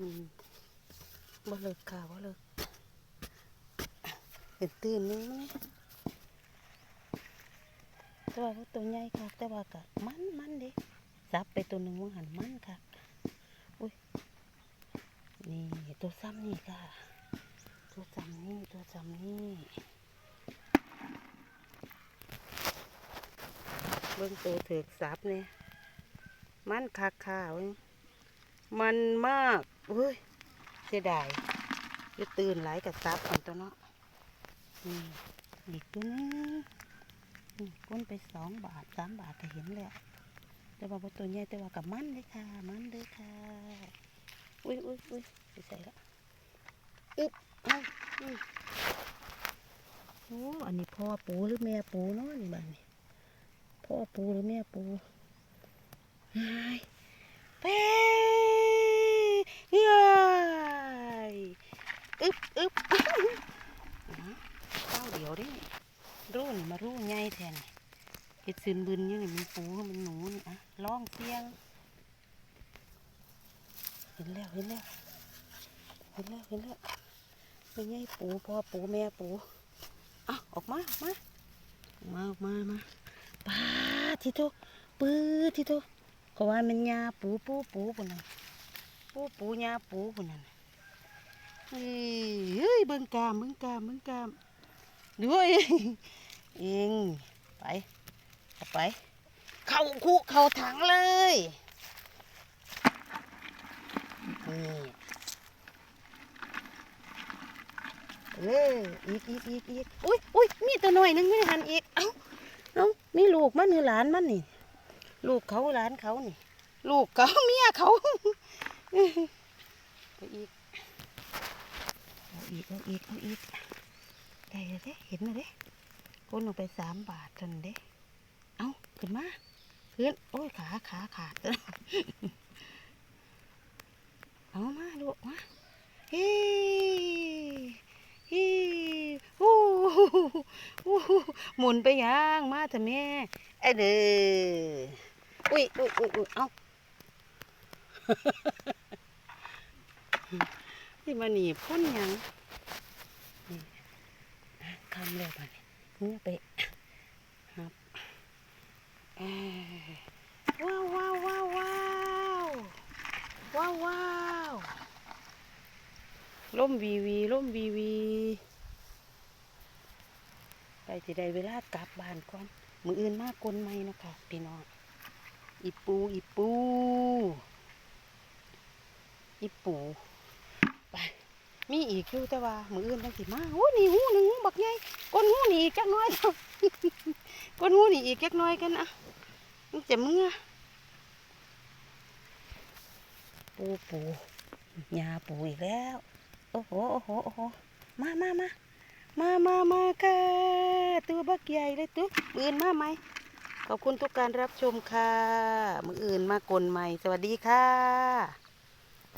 บ่เลิกค่ะบ่เลิกเป็นตื่นนึงมั้ยแต่ว่าตัวใหญ่ค่ะ แต่ว่าก็มันมันเด้จับไปตัวหนึ่งว่าหันมันค่ะ อุ้ย นี่ตัวซ้ำนี่ค่ะ ตัวซ้ำนี่ตัวซ้ำนี่เบิ่งตัวถือกซับเนี่ยมันคักค่ะเว้ยมันมาก เฮ้ยเสียดายจะตื่นไหลกับซับอันตัวเนาะนี่อีกตัวนึงนี่ก้นไปสองบาทสามบาทก็เห็นแล้วแต่ว่าตัวใหญ่แต่ว่ากับมันเลยค่ะ มันเลยค่ะ อุ้ยอุ้ยอุ้ยไปใส่ละอึบเอาอืมโอ้อันนี้พ่อปูหรือแม่ปูเนาะนี่บ้านนี่พ่อปูหรือแม่ปูไอ้เป้เฮ้ยอึบอึบ ข้าวเดี ยวดิรู้นี่มารู้ไงแทนนี่เห็ดซึนบึนอยังนี่มันปูมันหนูนี่อะล่องเสียง เห็นแล้วเห็นแล้วเห็นแล้วเห็นแล้วไม่ใช่ปูพ่อปูแม่ปูอะออกมาออกมาออกมาออกมามาป้าทิโตปื้อทิโตเขาว่ามันยาปูปูปูปุ่นน่ะปูปูยาปูปุ่นน่ะเฮ้ยเฮ้ยเบิ่งกามเบิ่งกามเบิ่งกาม ด้วยเองไปเอาไป เข้าคุเข้าถังเลยนี่เอออีกอีกอีกอีกอุ้ยอุ้ยมีตัวหน่อยหนึงไม่หันอีกเอ้าเอ้ามีลูกมันหรือหลานมันนี่ ลูกเขาหลานเขานี่ ลูกเขาเมียเขาเอาอีกเอาอีกเอาอีกเอาอีก ได้แล้วเด้เห็นแล้วเด้คนลงไปสามบาทเทานเด้ เอ้าขึ้นมาขึ้นโอ้ยขาขาขาดเอามาลูกมาเฮ้เฮ้ฮู้ฮู้หมุนไปยังมาเถอะแม่ไอเด้ออุ้ยอุ้ยอุ้ยอุ้ยเอาที่มาหนีพ่นยัง คำเร็วไปนี่ไปครับว้าวว้าวว้าวว้าวว้าวว้าวล่มวีวีล่มวีวีไปสิไดเวลากลับบ้านก่อนมืออื่นมากกลไม่นะคะพี่น้องอีปูอีปูอีปู มีอีกอยู่แต่ว่ามืออื่นตั้งสิมาโอ้นี่หูหนึ่งหูบักใหญ่ก้นหูนี่อีกจักน้อยก้นหูนี่อีกจักน้อยกันนะมันจะเมื่อปูปูยาปูอีกแล้ว โอ้โหโอ้โหโอ้โหมามามามามามาค่ะตัวบักใหญ่เลยตัวมืออื่นมาไหมขอบคุณทุกการรับชมค่ะ มืออื่นมากลใหม่ สวัสดีค่ะ